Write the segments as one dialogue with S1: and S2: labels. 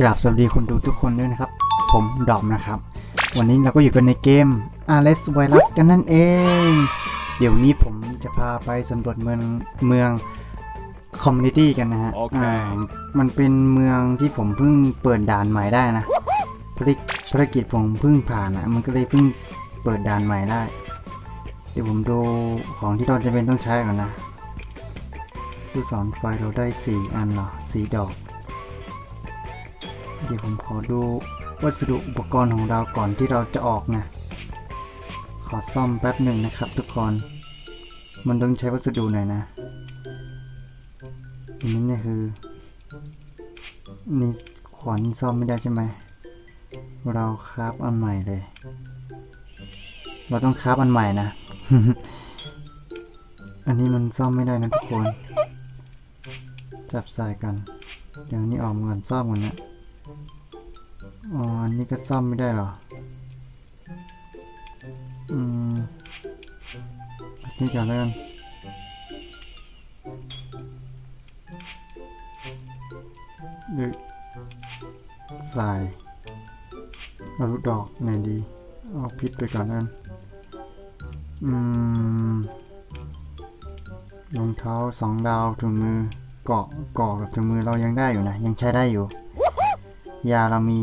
S1: กราบสวัสดีคนดูทุกคนด้วยนะครับ ผมดอมนะครับ วันนี้เราก็อยู่กันในเกม a r e s Virus กันนั่นเอง เดี๋ยวนี้ผมจะพาไปสำรวจเมืองเมืองคอมมูนิตี้กันนะฮะ
S2: โอเค
S1: อ่ามันเป็นเมืองที่ผมเพิ่งเปิดด่านใหม่ได้นะภารกิจภารกิจผมเพิ่งผ่านอะ มันก็เลยเพิ่งเปิดด่านใหม่ได้ เดี๋ยวผมดูของที่เราจะเป็นต้องใช้ก่อนนะลูกศรไฟเราได้สี่อันเหรอสี่ดอก เดี๋ยวผมขอดูวัสดุอุปกรณ์ของเราก่อนที่เราจะออกนะ ขอซ่อมแป๊บหนึ่งนะครับทุกคน มันต้องใช้วัสดุหน่อยนะอันนี้เนี่ยคือนี่ขวานซ่อมไม่ได้ใช่ไหม เราคราฟอันใหม่เลย เราต้องคราฟอันใหม่นะ อันนี้มันซ่อมไม่ได้นะทุกคน จับใส่กัน เดี๋ยวนี้ออกมาก่อนซ่อมกันนะ อ๋ออันนี้ก็ซ่อมไม่ได้เหรอ อืมนี่ก่อนแล้วกันหรือสายเอาลูกดอกไหนดี เอาพิษไปก่อนแล้วกันอืมรองเท้าสองดาวถุงมือเกาะเกาะกับถุงมือเรายังได้อยู่นะ ยังใช้ได้อยู่ ยาเรามี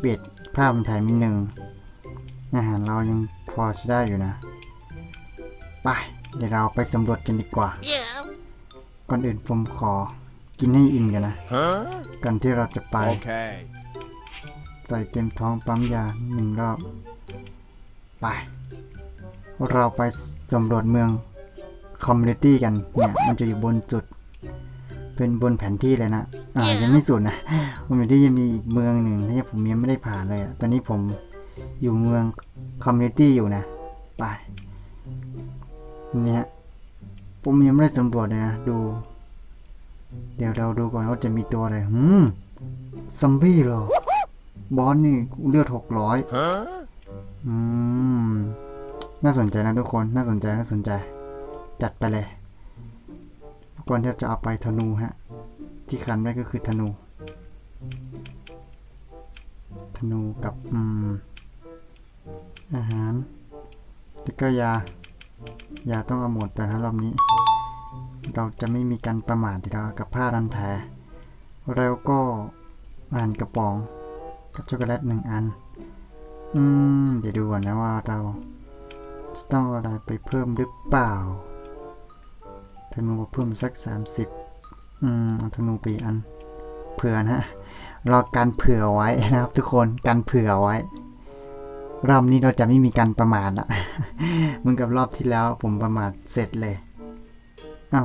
S1: 11ผ้าพันแผลมีหนึ่งอาหารเรายังพอใช้ได้อยู่นะ ไป เดี๋ยวเราไปสำรวจกันดีกว่าก่อนอื่นผมขอกินให้อิ่มกันนะ
S2: Huh?
S1: ก่อนที่เราจะไป
S2: Okay.
S1: ใส่เต็มท้องปั๊มยาหนึ่งรอบ ไป เราไปสำรวจเมืองคอมมูนิตี้กัน เนี่ย มันจะอยู่บนจุด เป็นบนแผนที่เลยนะ อ่ายังไม่สุดนะคอมมูนิตี้ยังมีอีกเมืองหนึ่งที่ผมยังไม่ได้ผ่านเลยอะตอนนี้ผมอยู่เมืองคอมมูนิตี้อยู่นะ ไป เนี่ยผมยังไม่ได้สำรวจเลยนะ ดู เดี๋ยวเราดูก่อนว่าจะมีตัวอะไรหืมซอมบี้เหรอบอสนี่เลือดหกร้อย
S2: Huh?
S1: อืม น่าสนใจนะทุกคน น่าสนใจ น่าสนใจ จัดไปเลยอุปกรณ์ที่เราจะเอาไปธนูฮะ ที่คันไว้ก็คือธนู ธนูกับอืมอาหารแล้วก็ยา ยาต้องเอาหมดไปนะรอบนี้ เราจะไม่มีการประมาทเดี๋ยวเรากับผ้าดันแผลแล้วก็อาหารกระป๋อง กับช็อกโกแลตหนึ่งอัน อืม เดี๋ยวดูก่อนนะว่าเราจะต้องอะไรไปเพิ่มหรือเปล่าธนูเพิ่มสักสามสิบ อืมธนูปอีอัน เผื่อนะรอการเผื่อไว้นะครับ ทุกคนการเผื่อไว้ รอบนี้เราจะไม่มีการประมาทละเหมือนกับรอบที่แล้วผมประมาทเสร็จเลย เอ้า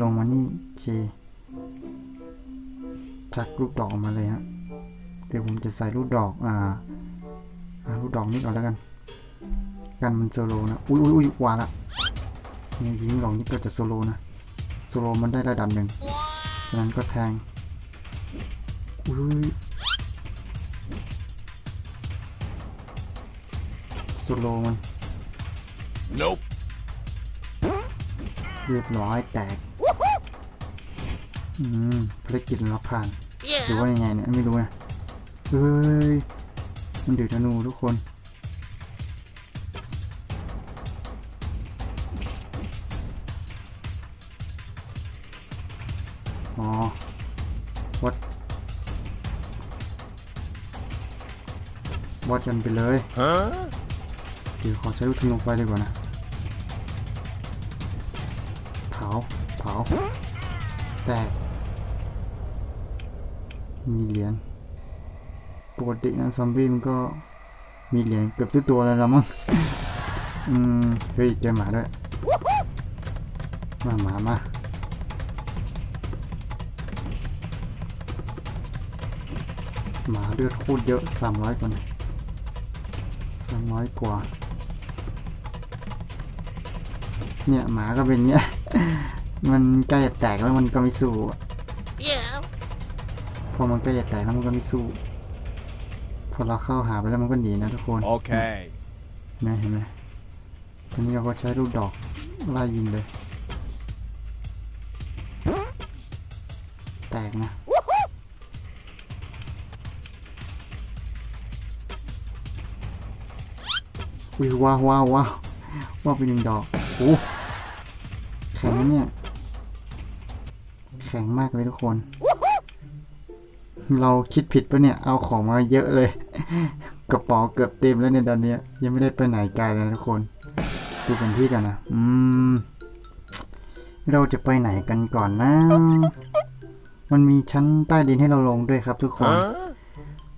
S1: ลงมานี่เจชักลูกดอกออกมาเลยฮะ เดี๋ยวผมจะใส่ลูกดอก อ่าอ่าลูกดอกนี่ก่อนแล้วกัน กันมันโซโลนะ อุ้ยอุ้ยอุ้ยวาละนี่ยิงดอกนี่ก็จะโซโลนะ โซโลมันได้ระดับหนึ่งฉะนั้นก็แทงอุ้ยโซโลมัน
S2: Nope.
S1: เรียบร้อยแตก อืมภารกิจเราผ่าน หรือว่ายังไงเนี่ยไม่รู้นะเฮ้ย มันดือธนูทุกคน กันไปเลยเดี๋ยวขอใช้ลูกธนูไฟดีกว่านะ เผา เผา แตก มีเหรียญ ปกตินะซอมบี้มันก็มีเหรียญเกือบทุกตัวเลยละมั้ง อืม เฮ้ยเจอหมาด้วย มาหมามาหมาเลือดโคตรเยอะสามร้อยกว่าสามร้อยกว่า เนี่ยหมาก็เป็นเนี้ย มันใกล้จะแตกแล้วมันก็ไม่สู้อะ
S3: Yeah.
S1: พอมันใกล้จะแตกแล้วมันก็ไม่สู้พอเราเข้าหาไปแล้วมันก็หนีนะทุกคน
S2: Okay.
S1: นะเห็นไหมทีนี้เราก็ใช้ลูกดอกไล่ยิงเลย แตกนะ อุ้ยว้าวว้าวว้าวว้าวไปหนึ่งดอกโอ้แข็งเนี่ย แข็งมากเลยทุกคน เราคิดผิดปะเนี่ย เอาของมาเยอะเลย กระเป๋าเกือบเต็มแล้วเนี่ยตอนนี้ยังไม่ได้ไปไหนไกลเลยทุกคน ดูแผนที่กันนะ อืม เราจะไปไหนกันก่อนนะ มันมีชั้นใต้ดินให้เราลงด้วยครับทุกคน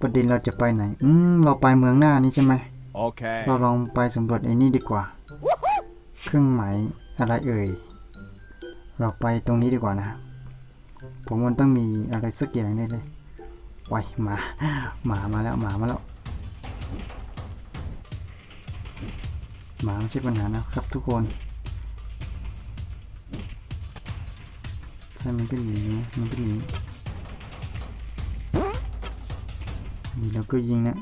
S1: ประเด็นเราจะไปไหน อืม เราไปเมืองหน้านี้ใช่ไหม
S2: Okay.
S1: เราลองไปสำรวจไอ้นี่ดีกว่า เครื่องหมายอะไรเอ่ย เราไปตรงนี้ดีกว่านะ ผมมันต้องมีอะไรสักอย่างแน่เลยไว้หมาหมามาแล้วหมามาแล้ว หมาไม่ใช่ปัญหานะครับทุกคนใช่มันก็นหนีนะมันก็หนีนี่แล้วก็ยิงนะ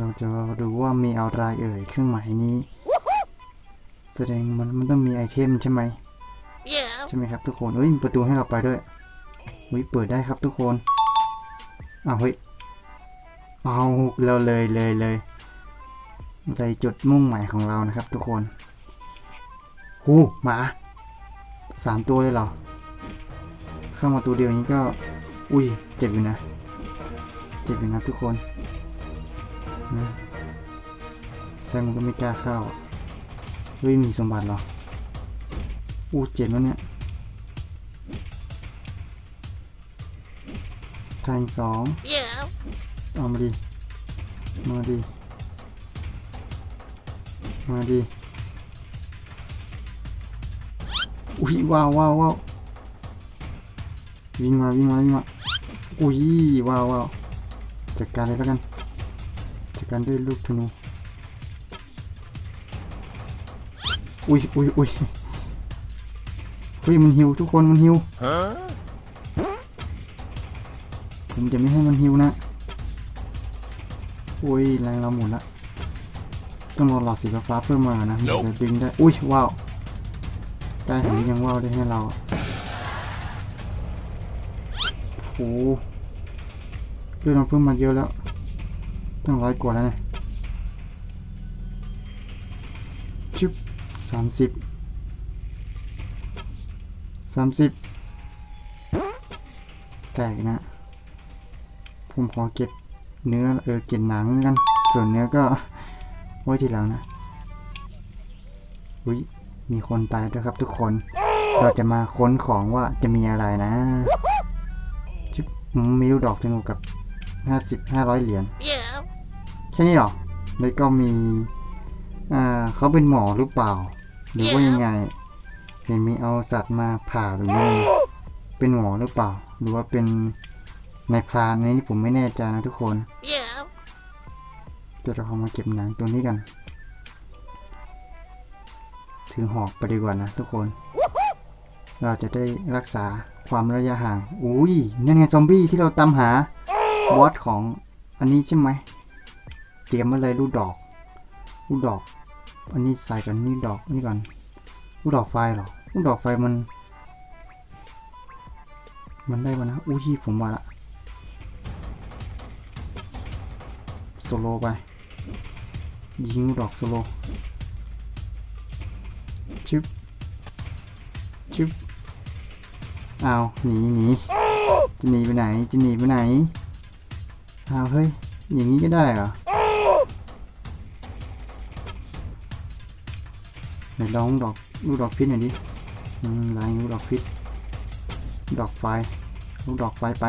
S1: เราจะดูว่ามีอะไรเอ่ยเครื่องหมายนี้ แสดงมันมันต้องมีไอเทมใช่ไหม
S3: Yeah.
S1: ใช่ไหมครับทุกคนเอ้ยมีประตูให้เราไปด้วยวิเปิดได้ครับทุกคนอ้าวเฮ้ยเอาเราเลยเลยเลยเลยจุดมุ่งหมายของเรานะครับ ทุกคนหูหมาสามตัวเลยเหรอ เข้ามาตัวเดียวอย่างนี้ก็ อุ้ย เจ็บอยู่นะ เจ็บอยู่นะทุกคน นะแต่มันก็ไม่กล้าเข้าเฮ้ยมีสมบัติหรอ อู้เจ็บแล้วเนี่ยแทงสองเอามาดิมาดิมาดิอุ้ยว้าวว้าวว้าววิ่งมาวิ่งมาวิ่งมาอุ้ยว้าวว้าวจัดการเลยแล้วกัน การด้วยลูกธนู อุ้ยอุ้ยอุ้ยเฮ้ยมันหิวทุกคนมันหิว
S2: Huh?
S1: ผมจะไม่ให้มันหิวนะอุ้ยแรงเราหมดละ ต้องรอหลอดสีฟ้าๆเพิ่มมานะถึงจะดึงได้ อุ้ยว้าวได้เห็นยังว้าวได้ให้เราโอ้โหเรื่องเราเพิ่มมาเยอะแล้ว ต้องร้อยกว่าแล้วนะชิบสามสิบสามสิบแตกนะ ผมขอเก็บเนื้อเออเก็บหนังกัน ส่วนเนื้อก็ไว้ทีหลังนะ อุ้ยมีคนตายด้วยครับทุกคน เราจะมาค้นของว่าจะมีอะไรนะชิบอืมมีลูกดอกธนูกับห้าสิบห้าร้อยเหรียญ
S3: Yeah.
S1: แค่นี้เหรอ แล้วก็มี อ่าเขาเป็นหมอหรือเปล่า หรือว่ายังไง เห็นมีเอาสัตว์มาผ่าหรือยังเป็นหมอหรือเปล่า หรือว่าเป็นนายพรานอันนี้ผมไม่แน่ใจนะทุกคน
S3: Yeah.
S1: เดี๋ยวเราเอามาเก็บหนังตัวนี้กัน ถือหอกไปดีกว่านะทุกคน เราจะได้รักษาความระยะห่าง อุ้ย นั่นไงซอมบี้ที่เราตามหาวอตของอันนี้ใช่ไหม เตรียมมาเลยลูกดอกลูกดอก อันนี้ใส่กันนี่ดอกนี่ก่อนลูกดอกไฟเหรอลูกดอกไฟมัน มันได้ปะนะอุ้ยผมมาละโซโลไป ยิงลูกดอกโซโลชึบชึบเอาวหนีหนีจะหนีไปไหน จะหนีไปไหนอ้าวเฮ้ย อย่างนี้ก็ได้เหรอ ไหนลองดอกลูกดอกพิษหน่อยดิอืมลายลูกดอกพิษดอกไฟลูกดอกไฟไป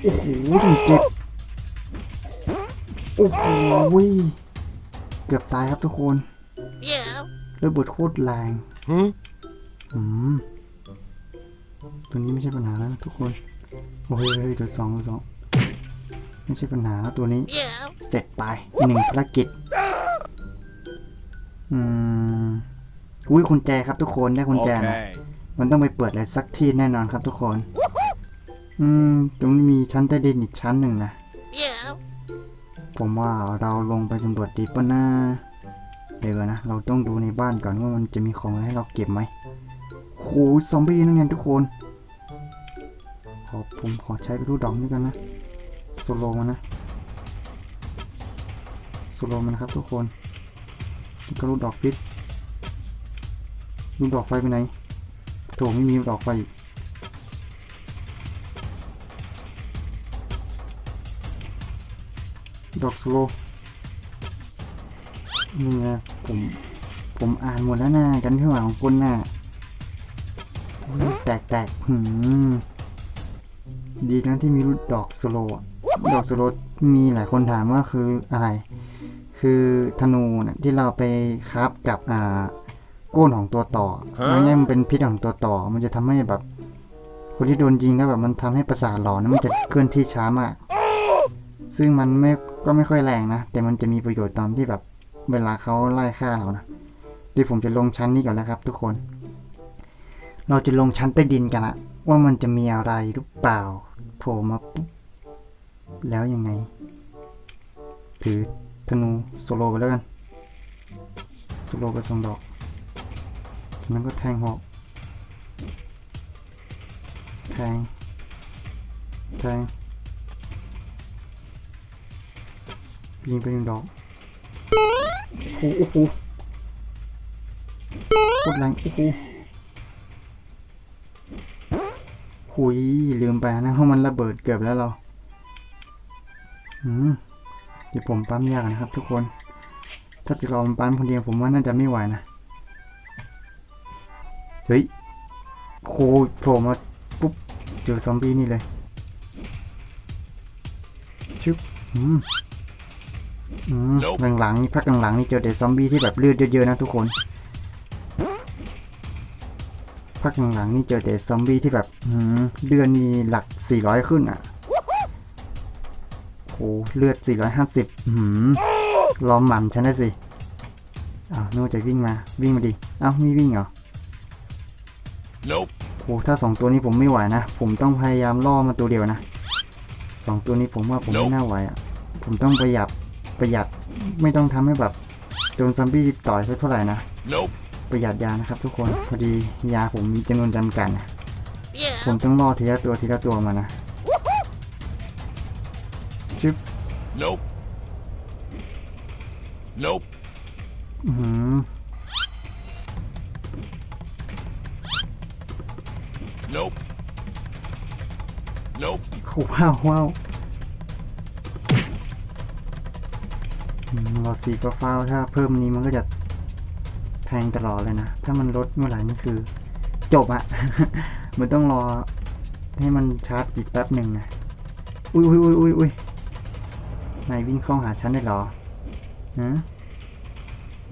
S1: โอ้โหถึงเจ็บโอ้โหเกือบตายครับทุกคน
S3: Yeah.
S1: ระเบิดโคตรแรง
S2: Hmm?
S1: อืมตัวนี้ไม่ใช่ปัญหาแล้วนะทุกคน โอ้ยเฮ้ยเดี๋ยวสองเดี๋ยวสองไม่ใช่ปัญหาแล้วตัวนี้
S3: Yeah.
S1: เสร็จไปหนึ่งภารกิจ อืมอุ้ยกุญแจครับทุกคนได้กุญแจนะ
S2: Okay.
S1: มันต้องไปเปิดอะไรสักที่แน่นอนครับทุกคน อืมตรงนี้มีชั้นใต้ดินอีกชั้นหนึ่งนะ
S3: Yeah.
S1: ผมว่าเราลงไปสำรวจดีป่ะนะเดี๋ยวก่อนนะ เราต้องดูในบ้านก่อนว่ามันจะมีของอะไรให้เราเก็บไหมโหซอมบี้นั่นไงทุกคน ขอผมขอใช้ไปรูดดอกนี่กันนะโซโลมันนะโซโลมันนะครับทุกคนแล้ว ก็รูดดอกพิษรูดดอกไฟไปไหนโถไม่มีดอกไฟอีกดอกโซโลนี่ไงผม ผมอ่านหมดแล้วนะกันที่หวังของคุณน่ะแตกแตกหืมดีนะที่มีรูดดอกสโลดอกสโลมีหลายคนถามว่าคืออะไร คือธนูนะที่เราไปคราฟกับอ่าก้นของตัวต่อไม่งั้นมันเป็นพิษของตัวต่อ มันจะทำให้แบบ คนที่โดนยิงแล้วแบบมันทำให้ประสาทหลอนนะมันจะเคลื่อนที่ช้ามาก ซึ่งมันไม่ก็ไม่ค่อยแรงนะ แต่มันจะมีประโยชน์ตอนที่แบบเวลาเขาไล่ฆ่าเรานะเดี๋ยวผมจะลงชั้นนี้ก่อนแล้วครับ ทุกคน เราจะลงชั้นใต้ดินกันอะว่ามันจะมีอะไรหรือเปล่าโผล่มาปุ๊บแล้วยังไงถือ ธนูโซโลไปแล้วกันโซโลไปสองดอกจากนั้นก็แทงหอกแทง แทงยิงไปหนึ่งดอกโอ้โหโอ้โหโคตรแรงโอ้โหหุยลืมไปนะว่ามันระเบิดเกือบแล้วเรา อืม เดี๋ยวผมปั๊มยากนะครับทุกคน ถ้าจะรอมันปั๊มคนเดียวผมว่าน่าจะไม่ไหวนะ เฮ้ยโคโผล่มาปุ๊บเจอซอมบี้นี่เลย ชึบอืมอืม
S2: Nope
S1: หลังๆนี่พักหลังๆนี่เจอแต่ซอมบี้ที่แบบเลือดเยอะๆนะทุกคนพักหลังๆนี่เจอแต่ซอมบี้ที่แบบอืมเลือดนี่หลัก 400 ขึ้นอะโห เลือด 450อืมล้อมหมันฉันได้สิอ้าวนึกว่าจะวิ่งมา วิ่งมาดิอ้าวไม่วิ่งเหรอ
S2: Nope.
S1: โหถ้าสองตัวนี้ผมไม่ไหวนะ ผมต้องพยายามล่อมาตัวเดียวนะสองตัวนี้ผมว่าผมไม่
S2: Nope
S1: น่าไหวอะ ผมต้องประหยัดประหยัดไม่ต้องทำให้แบบโดนซอมบี้ต่อยเท่าไหร่นะ
S2: Nope.
S1: ประหยัดยานะครับทุกคนพอดียาผมมีจำนวนจำกัดนะผมต้องล่อทีละตัวทีละตัวมานะ ชึบ
S2: Nope. Nope.
S1: อื้อหือ
S2: Nope. Nope.
S1: ว้าวว้าวอืมรอสีฟ้าๆถ้าเพิ่มนี้มันก็จะแทงตลอดเลยนะ ถ้ามันลดเมื่อไหร่นี่คือ จบอะมันต้องรอให้มันชาร์จอีกแป๊บหนึ่งนะ อุ้ยอุ้ยอุ้ยอุ้ยอุ้ย นายวิ่งเข้าหาฉันได้เหรอฮะ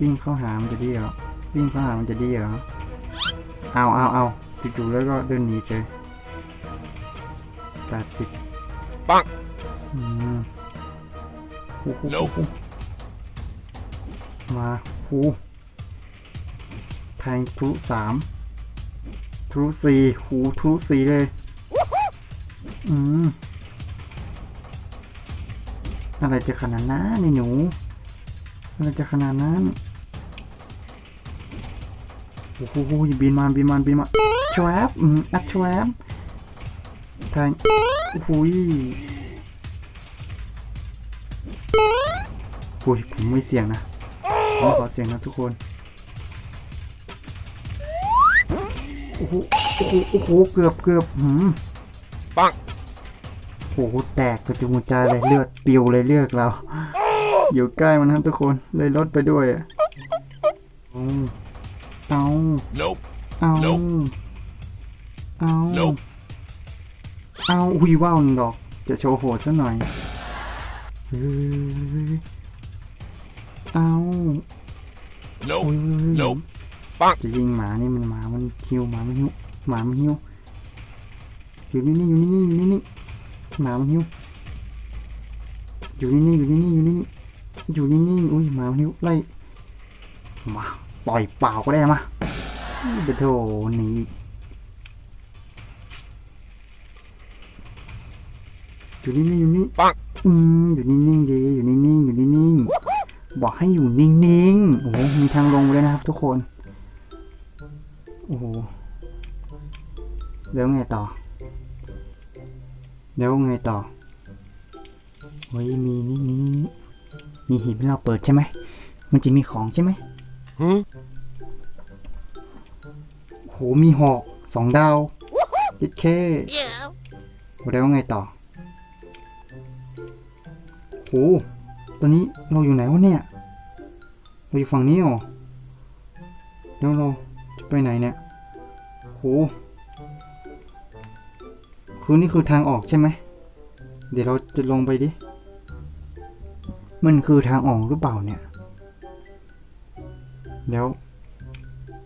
S1: วิ่งเข้าหามันจะดีเหรอ วิ่งเข้าหามันจะดีเหรอ เอาเอาเอาจู่ๆแล้วก็เดินหนีเฉยแปดสิบ
S2: ปัง
S1: อืมหูหูหู
S2: Nope
S1: หูมาหูแทงทะลุสามทะลุสี่หูทะลุสี่เลย อืม อะไรจะขนาดนั้นนี่หนูอะไรจะขนาดนั้นโอ้โหบินมาบินมาบินมาชวบอืมอัดชวบแทงโอ้โหยโอ้ยผมไม่เสี่ยงนะผมขอเสียงนะทุกคนโอ้โหโอ้โหเกือบเกือบหืม
S2: ปัง
S1: อ้โหแตกกระจุงกระจายเลยเลือดปิวเลยเลือดเรา อยู่ใกล้มันครับทุกคนเลยลดไปด้วยอะเอา
S2: Nope.
S1: เอา
S2: Nope
S1: เอา
S2: Nope
S1: เอาอุ้ยว้าวหนึ่งดอก จะโชว์โหดซะหน่อยเฮ้ยเอา
S2: Nope.
S1: อุ้ย
S2: Nope
S1: จะยิงหมานี่มันหมามันคิวหมามันหิวหมามันหิวอยู่นี่นี่อยู่นี่นี่อยู่นี่นี่ หมามันหิวอยู่นี่นี่อยู่นี่นี่อยู่นี่นี่อยู่นี่นี่อุ้ยหมามันหิวไล่มาต่อยเปล่าก็ได้มาเดี๋ยวโถหนีอยู่นี่นี่อยู่นี่
S2: ปัง
S1: อืมอยู่นิ่งๆดีอยู่นิ่งๆอยู่นิ่งๆบอกให้อยู่นิ่งๆโอ้โหมีทางลงไปเลยนะครับ ทุกคนโอ้โหแล้วไงต่อ แล้วไงต่อเฮ้ยมีนี่นี่นี่มีหีบให้เราเปิดใช่ไหม มันจะมีของใช่ไหม
S2: Hmm?
S1: โหมีหอกสองดาวยิดเค
S3: Yeah.
S1: แล้วว่าไงต่อโหตอนนี้เราอยู่ไหนวะเนี่ย เราอยู่ฝั่งนี้เหรอแล้วเราจะไปไหนเนี่ยโห คือนี่คือทางออกใช่ไหม เดี๋ยวเราจะลงไปดิ มันคือทางออกหรือเปล่าเนี่ยเดี๋ยว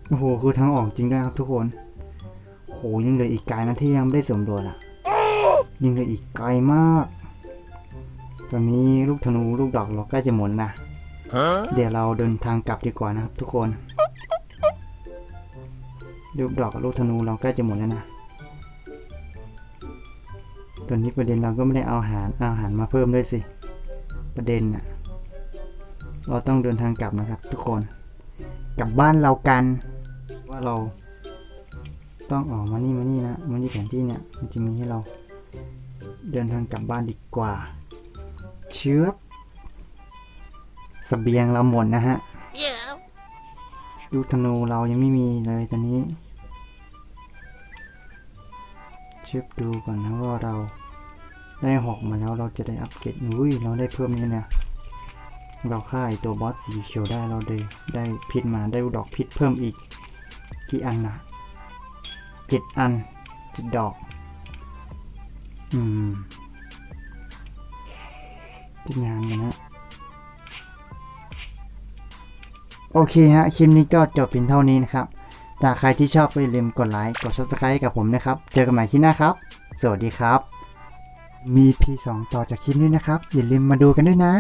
S1: โอ้โห คือทางออกจริงด้วยครับทุกคน โห ยังเหลืออีกไกลนะที่ยังไม่ได้สำรวจอะ ยังเหลืออีกไกลมาก ตอนนี้ลูกธนูลูกดอกเราใกล้จะหมดนะ
S2: Huh?
S1: เดี๋ยวเราเดินทางกลับดีกว่านะครับทุกคน ลูกดอกกับลูกธนูเราใกล้จะหมดแล้วนะ ตอนนี้ประเด็นเราก็ไม่ได้เอาอาหารเอาหารมาเพิ่มด้วยสิ ประเด็นน่ะเราต้องเดินทางกลับนะครับ ทุกคน กลับบ้านเรากัน ว่าเรา ต้องออกมานี่มานี่นะมานี่แผนที่เนี่ยมันจะมีให้เรา เดินทางกลับบ้านดีกว่า เชื้อบสเบียงเราหมดนะฮะ
S3: Yeah.
S1: ลูธนูเรายังไม่มีเลยตอนนี้เช็คดูก่อนนะว่าเรา ได้หอกมาแล้วเราจะได้อัปเกรดอุ้ยเราได้เพิ่มนี่เนี่ย เราฆ่าไอตัวบอสสีเขียวได้เราได้ได้พิษมาได้ดอกพิษเพิ่มอีก กี่อันนะเจ็ดอันเจ็ดดอก อืมที่งานกันนะโอเคฮะ คลิปนี้ก็จบเพียงเท่านี้นะครับ ถ้าใครที่ชอบก็อย่าลืมกดไลค์ กด subscribe ให้กับผมนะครับ เจอกันใหม่ที่หน้าครับ สวัสดีครับ มี P2 ต่อจากคลิปนี้นะครับ อย่าลืมมาดูกันด้วยนะ